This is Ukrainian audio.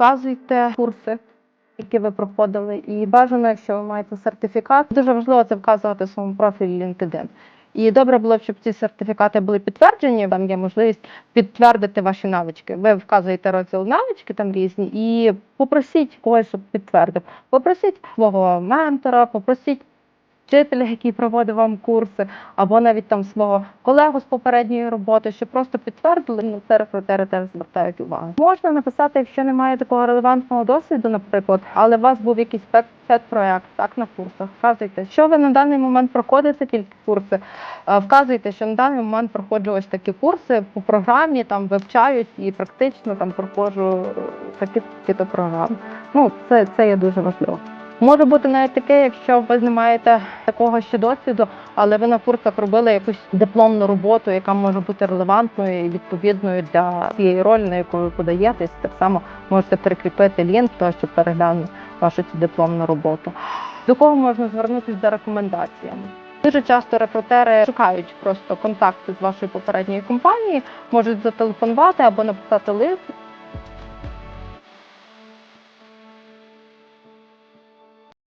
вказуйте курси, які ви проходили, і бажано, якщо ви маєте сертифікат, дуже важливо це вказувати в своєму профілі LinkedIn. І добре було б, щоб ці сертифікати були підтверджені. Там є можливість підтвердити ваші навички. Ви вказуєте розділ навички там різні, і попросіть когось, щоб підтвердив. Попросіть свого ментора, попросіть вчителя, який проводив вам курси, або навіть там свого колегу з попередньої роботи, щоб просто підтвердили, ну це рекрутери теж звертають увагу. Можна написати, якщо немає такого релевантного досвіду, наприклад, але у вас був якийсь пет проект, так на курсах. Вказуйте, що ви на даний момент проходите тільки курси. е, Вказуйте, що на даний момент проходжу ось такі курси по програмі, там вивчають і практично там проходжу е, такі такі програми. Ну це, це є дуже важливо. Може бути навіть таке, якщо ви не маєте такого ще досвіду, але ви на курсах робили якусь дипломну роботу, яка може бути релевантною і відповідною для цієї ролі, на яку ви подаєтесь. Так само можете прикріпити лінк, того, щоб переглянути вашу цю дипломну роботу. До кого можна звернутися за рекомендаціями? Дуже часто рекрутери шукають просто контакти з вашої попередньої компанії, можуть зателефонувати або написати лист